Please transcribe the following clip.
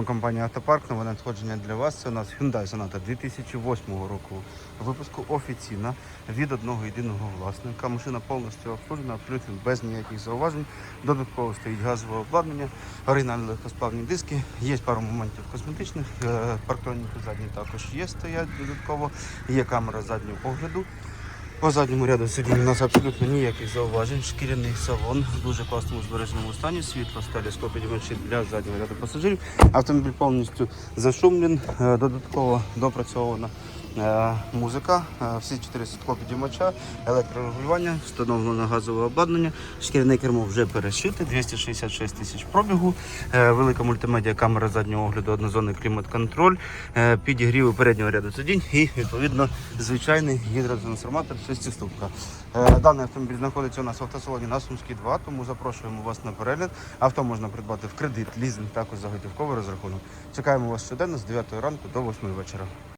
Компанія Автопарк, нове надходження для вас. Це у нас Hyundai Sonata 2008 року випуску офіційна від одного єдиного власника. Машина повністю обслужена, абсолютно без ніяких зауважень. Додатково стоїть газове обладнання, оригінальні легкосплавні диски. Є пару моментів косметичних. е, Парктроніки задні також є, стоять додатково. Є камера заднього погляду. По задньому ряду сидінь у нас абсолютно ніяких зауважень. Шкіряний салон в дуже класному збереженому стані. Світло, стелескоп підіймачі для заднього ряду пасажирів. Автомобіль повністю зашумлен, е, додатково допрацьована е, музика, е, всі чотири склопідіймача, електрорегулювання, встановлено газове обладнання. Шкіряне кермо вже перешите, 266 тисяч пробігу, е, велика мультимедіа, камера заднього огляду, однозонний клімат-контроль, е, підігріви переднього ряду сидінь і відповідно звичайний гідротрансформатор 6-ступка. Е, Даний автомобіль знаходиться у нас в автосалоні на Сумській 2, тому запрошуємо вас на перегляд. Авто можна придбати в кредит, лізинг, також за готівковий розрахунок. Чекаємо вас щоденно з 9 ранку до 8 вечора.